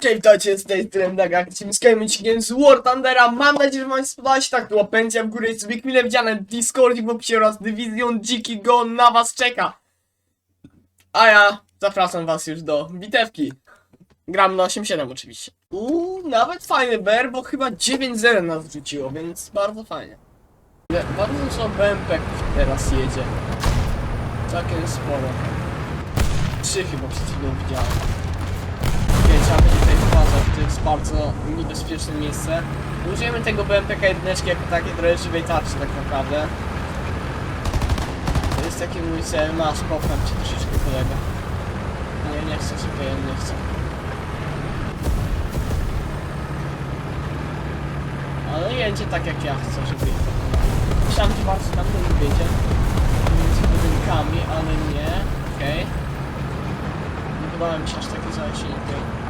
Cześć, witajcie, z tej strony Daga, z Skymicikiem z War Thundera. Mam nadzieję, że wam spodobała się tak, łapęcia w górę, jest sobie chwilę widziane w Discordzie, w opisie oraz Dywizjon Dziki Gon na was czeka. A ja zapraszam was już do bitewki. Gram na 8-7 oczywiście. Uuu, nawet fajny BR, bo chyba 9-0 nas rzuciło, więc bardzo fajnie. Ale Bardzo dużo BMP teraz jedzie. Całkiem sporo. Trzy chyba przed chwilą widziałem. Wiecie, wprowadzać, to jest bardzo niebezpieczne miejsce. Użyjemy tego BMPK jedyneczki jako takiej żywej tarczy tak naprawdę. To jest taki mój cel, masz, popcham cię troszeczkę kolega. Nie, nie chcę, czekaj, ja nie chcę. Ale jedzie tak jak ja chcę, żeby ich pokonać. Myślałem, że bardzo tam nie wiecie. Między budynkami, ale nie. Okej. Nie podoba mi się aż takie zaleśniki. Mało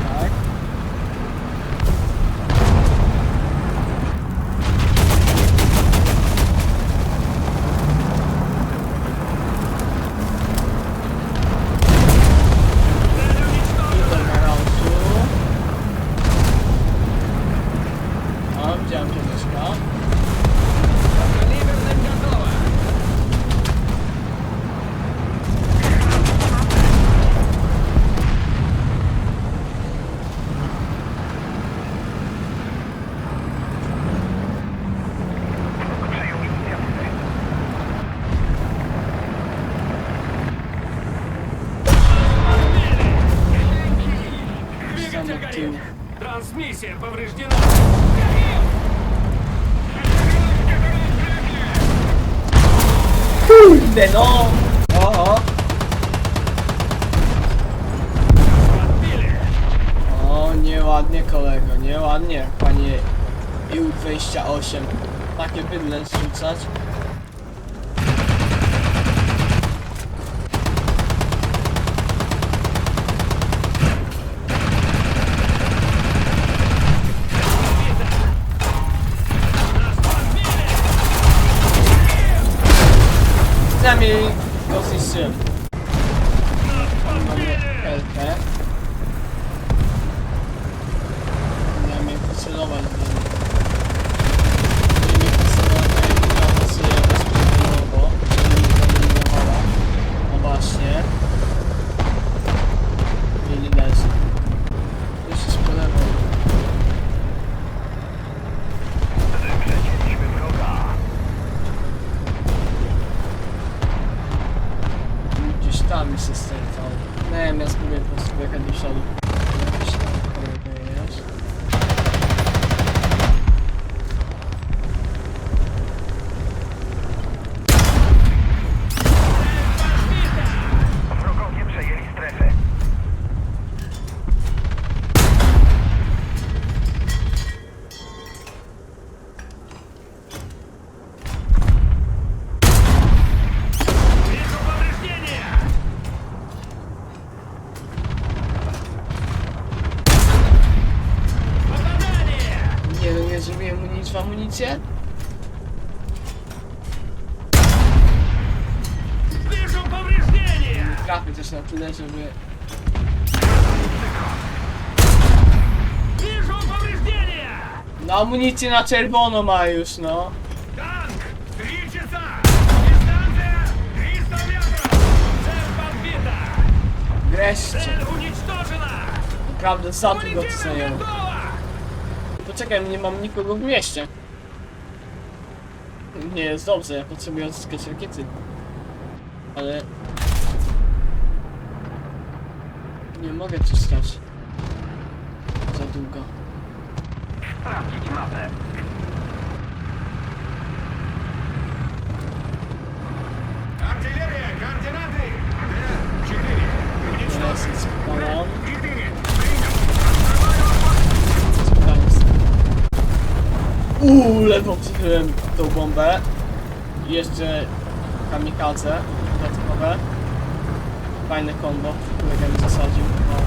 Kurde no! Oho! O, nieładnie kolego, nieładnie, panie IU-28. Takie bydle rzucać. все. też na tyle, żeby... Вижу повреждения. No amunicję na czerwono ma już, no. Танк. Три часа. Дистанция 300 метров. Цель подбита. Wreszcie. Цель уничтожена. Naprawdę za długo to Улетела zajęło. готова. Poczekaj, nie mam nikogo w mieście. Nie jest dobrze, ja potrzebuję odzyskać rakiety. Ale... Nie mogę tu stać. Za długo. Sprawdzić mapę. Артиллерия, координаты. Четыре. Teraz jest balon. Четыре. Spokojnie. Uuu, ledwo przykryłem tą bombę. I jeszcze kamikadze dodatkowe. fajne kombo, kolega mi zasadził o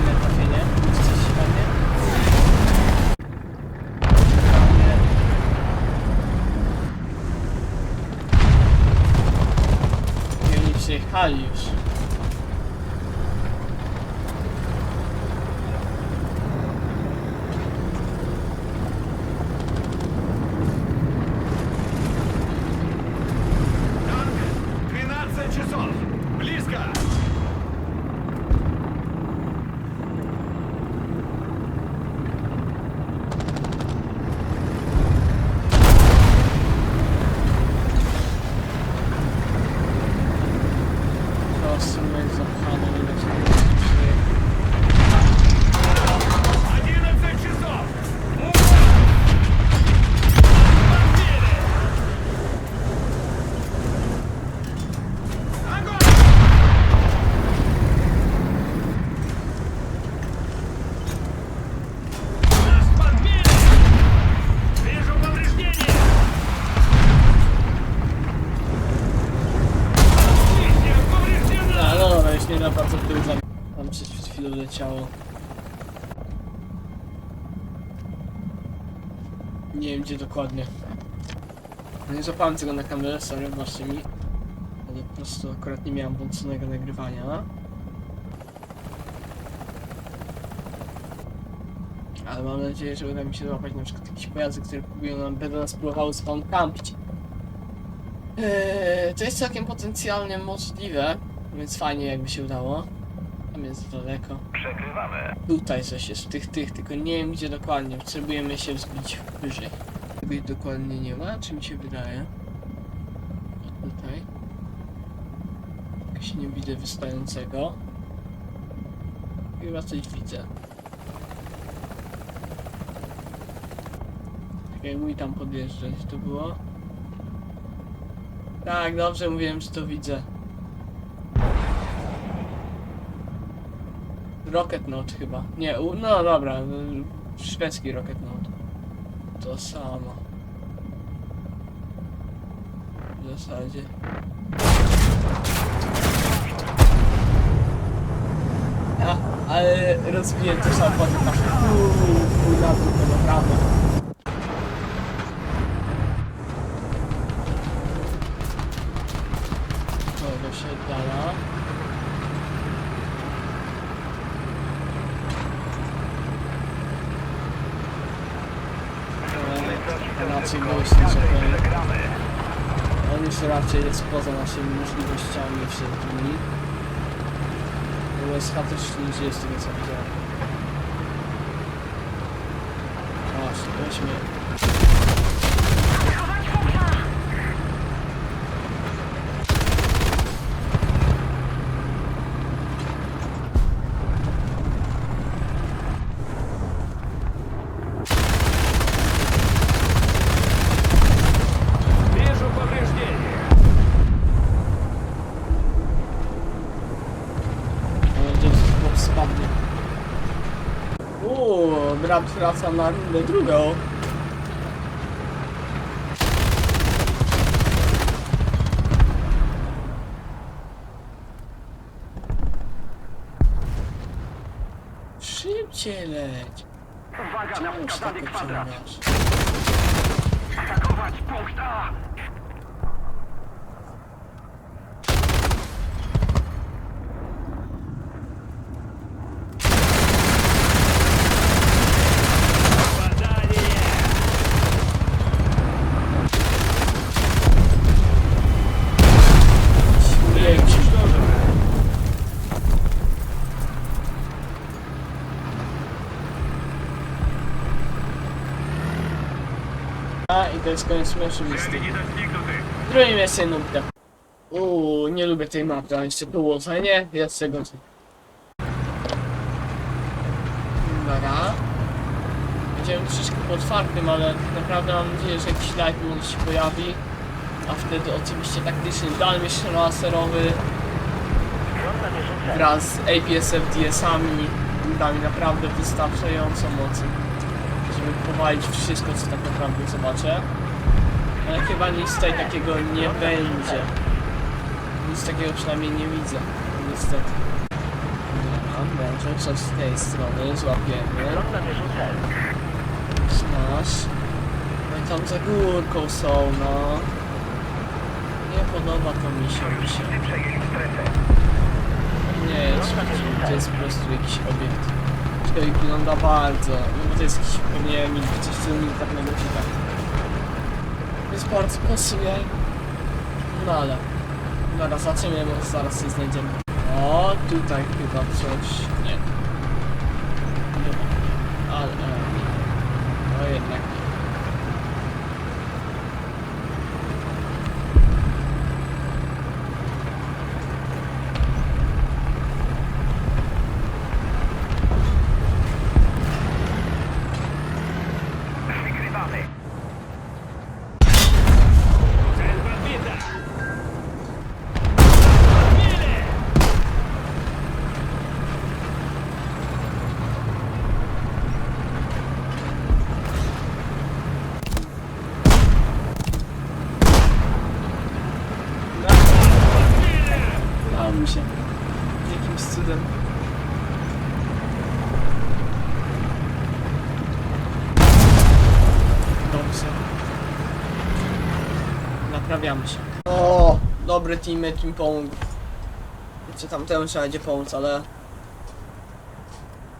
inne trafienie, coś fajnie. I przyjechali już. Przed chwilą leciało. Nie wiem gdzie dokładnie. No nie złapałem tego na kamerę, sorry, wybaczcie mi. Ale po prostu akurat nie miałem włączonego nagrywania. Ale mam nadzieję, że uda mi się złapać na przykład jakieś pojazdy, które próbują nam, będą nas próbowały spawn campić. Eee, to jest całkiem potencjalnie możliwe, więc fajnie jakby się udało. Tam jest daleko. Przekrywamy. Tutaj coś jest, w tych, tych, tylko nie wiem gdzie dokładnie. Potrzebujemy się wzbić wyżej. Tutaj dokładnie nie ma, czy mi się wydaje? Tutaj. Jakoś nie widzę wystającego. Chyba coś widzę. Jak mój tam podjeżdżać, to było? Tak, dobrze mówiłem, że to widzę. Rocket Note chyba. Nie, u, no dobra, y, szwedzki Rocket Note. To samo. W zasadzie. A, ale rozbiję to samochody tak pół, pół na dół, to naprawdę. To się oddala. E, Raczej myślę, że ten, Przegramy. on już raczej jest poza naszymi możliwościami wszelkimi. USH też nie żyje z tego co widziałem. Właśnie, weźmy. Uuu, brat wraca na rundę drugą. Szybciej leć. Uwaga na Czemu się tak? Atakować punkt A. to jest koniec pierwszej listy. Drugie miejsce nubka. Uuu, nie lubię tej mapy, a jeszcze położenie jest czego. Dobra. Będziemy troszeczkę po otwartym, ale naprawdę mam nadzieję, że jakiś live może się pojawi. A wtedy oczywiście taktyczny dalmierz laserowy wraz z APS-FDS-ami dami naprawdę wystarczającą mocy, powalić wszystko, co tak naprawdę zobaczę. Ale chyba nic tutaj takiego nie będzie. Nic takiego przynajmniej nie widzę, niestety. Dobra, może coś z tej strony złapiemy. Smash. No i tam za górką są, no. Nie podoba to mi się, mi się. Nie to jest po prostu jakiś obiekt. Który wygląda bardzo, no bo to jest jakiś pewnie mil- coś co militarnego. Jest bardzo pasuje. No ale. Zaraz zobaczymy, bo zaraz coś znajdziemy. O, tutaj chyba coś. Nie Naprawiamy się. O, dobry teammate mi pomógł. Czy tamtemu trzeba będzie pomóc, ale...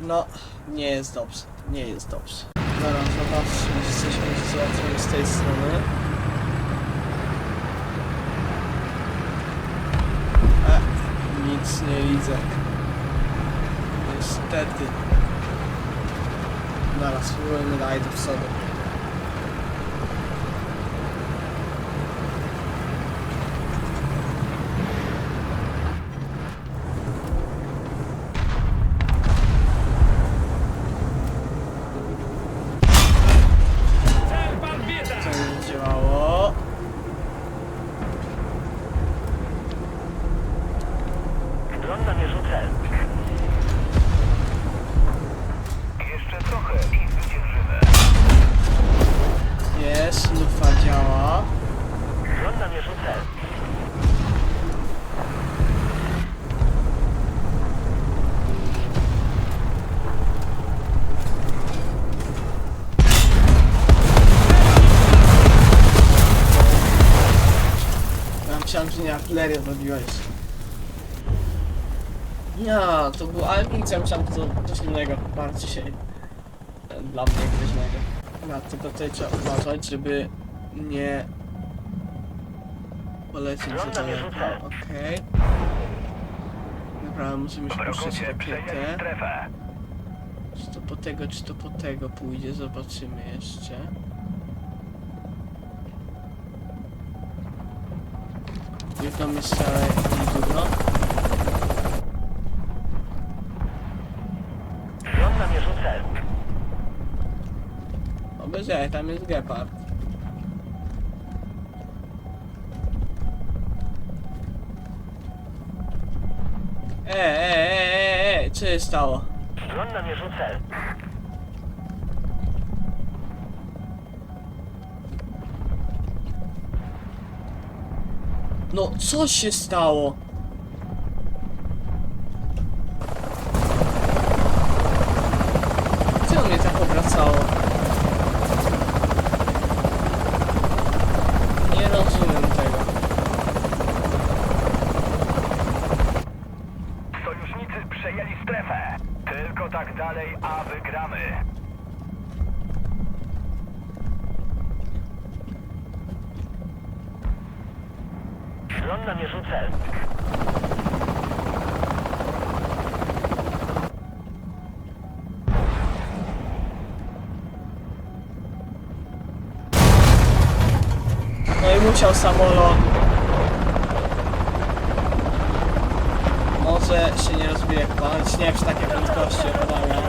No, nie jest dobrze. Nie jest dobrze. Zaraz zobaczmy, będzie załatwione z tej strony. E, nic nie widzę. Niestety. Zaraz spróbujmy dalej do przodu. Myślałem, zabiła jeszcze. Ja, to było amunicja, myślałem, że to coś innego. Bardziej się e, dla mnie groźnego. Ja, tylko tutaj trzeba uważać, żeby nie polecieć za daleko. Okej. Dobra, musimy już puszczać rakietę. Czy to po tego, czy to po tego pójdzie, zobaczymy jeszcze. Jedną jeszcze dużo. Dron namierzył cel. Obejrzaj, tam jest gepard. E, e, e, e, e, co się stało? Dron namierzył cel. No, co się stało? Musiał samolot. Może się nie rozbije, choć nie przy takiej prędkości opadania.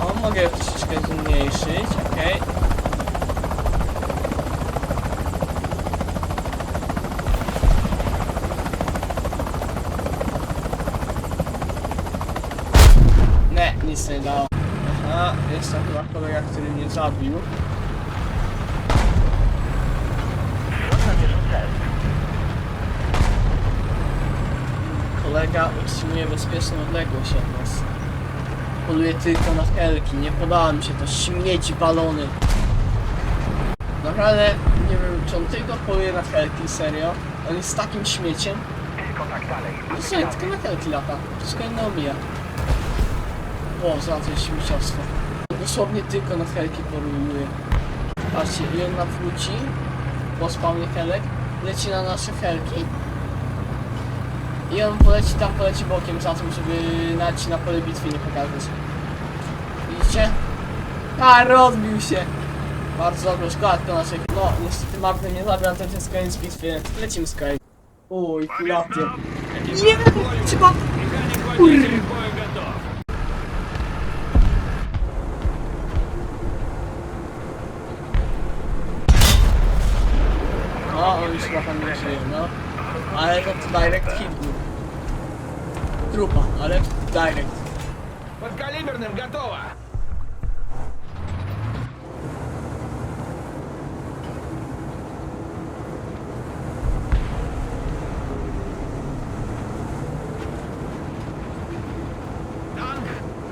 O, mogę troszeczkę zmniejszyć, okej. Nie, nic nie dało. Aha, jest tam chyba kolega, który mnie zabił. Kolega utrzymuje bezpieczną odległość od nas. Poluje tylko na helki, nie podoba mi się to śmieci balony. Naprawdę nie wiem, czy on tylko poluje na helki, serio. On jest takim śmieciem. Tylko tak dalej. No słuchaj, tylko na helki lata. Wszystko inne omija. O, za to jest śmieciostwo. Dosłownie tylko na helki poluje. Patrzcie, i on nawróci po spawnie helek, leci na nasze felki. I on poleci tam, poleci bokiem za tym, żeby nawet się na pole bitwy nie pokazać. Widzicie? A, rozbił się! Bardzo dobrze, szkoda tylko naszej... No, niestety Marty nie zabił, ale to jest koniec bitwy. Lecimy z kolei. Uj, kulaty. Nie! Trzeba... Kurwa! chyba tam nie żyje, no. Ale to, to direct hit był. Trupa, ale direct. Подкалиберным готово. Танк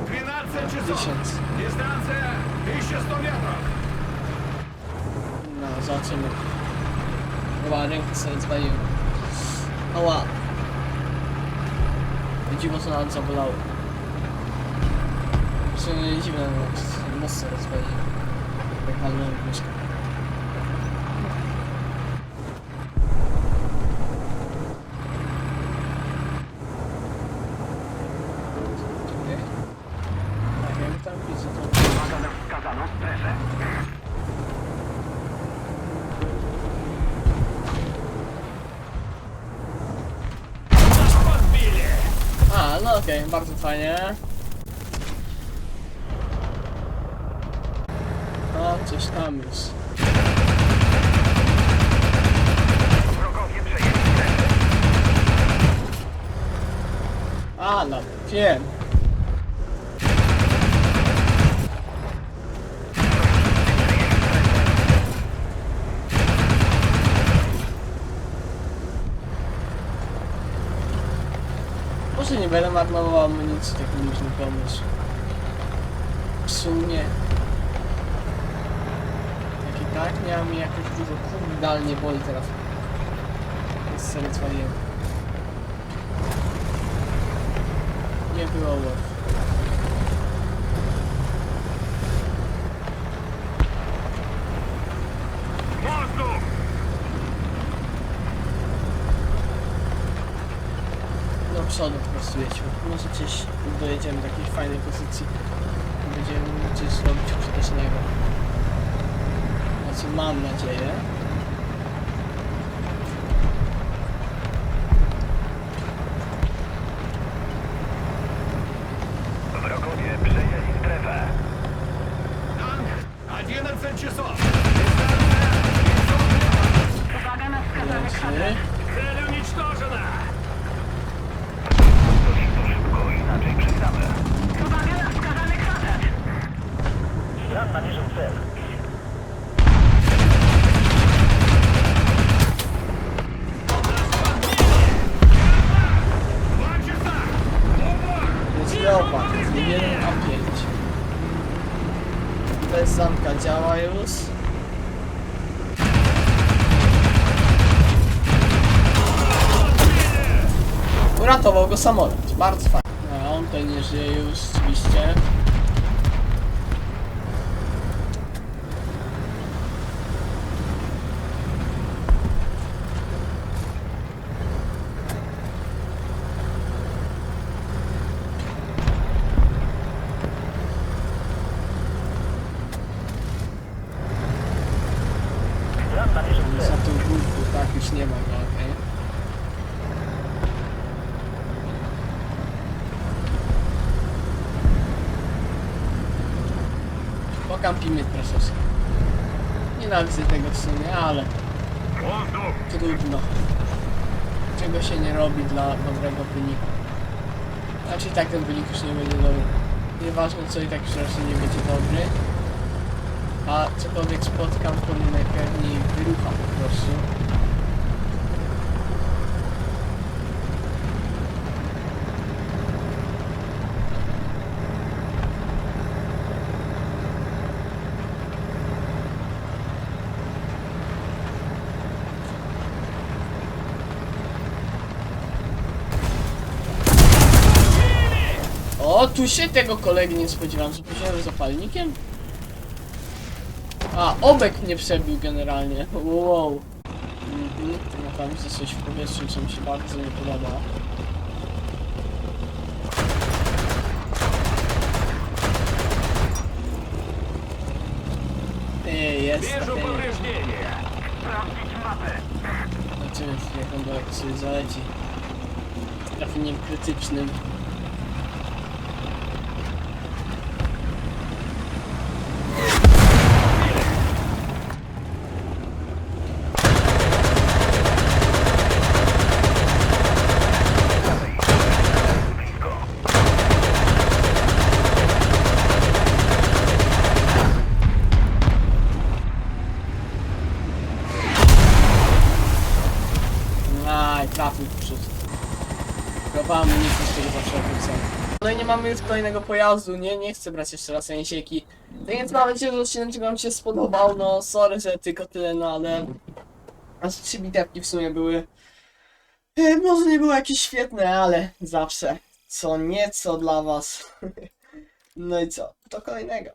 12 часов. Tysiąc. Дистанция 1100 метров. No, zobaczymy. Chyba rękę sobie zwaliłem. Ała. Dziwo co nam zabolało. W sumie nie dziwne, no, mocno rozwaliłem. Jak walnąłem myszkę. Czekaj. No okej, bardzo fajnie. O, coś tam strefę. A, no, wiem. Będę marnował amunicji, taki luźny pomysł. W sumie... Jak i tak mam jakoś dużo kurde, ale nie boli teraz. Jest serio zwaliłem. Nie było łatwo. Przodu po prostu jedźmy. Może gdzieś dojedziemy do jakiejś fajnej pozycji. Będziemy coś zrobić użytecznego. Znaczy mam nadzieję. Uratował go samolot, bardzo fajnie. No, on tutaj nie żyje już, oczywiście. Plan namierzył Za cel. tą górką, tak, już nie ma go, okej. Pokampimy troszeczkę. Nienawidzę tego w sumie, ale trudno. Czego się nie robi dla dobrego wyniku. Znaczy i tak ten wynik już nie będzie dobry. Nieważne co i tak już raczej nie będzie dobry. A cokolwiek spotkam, to mnie najpewniej wyrucha po prostu. O, tu się tego kolegi nie spodziewałem, że pójdziemy zapalnikiem? A, obek mnie przebił generalnie. Wow. Mhm, no tam jest coś w powietrzu, co mi się bardzo nie podoba. Ej, jest Wierzę takie... Sprawdzić mapę. Zobaczymy, jak on do jak sobie zaleci. Trafieniem krytycznym. Już kolejnego pojazdu, nie, nie chcę brać jeszcze raz jęsieki. Tak więc mam nadzieję, że odcinek wam się spodobał, no sorry, że tylko tyle, no ale... Aż trzy bitewki w sumie były... E, może nie były jakieś świetne, ale zawsze co nieco dla was. no i co, do kolejnego.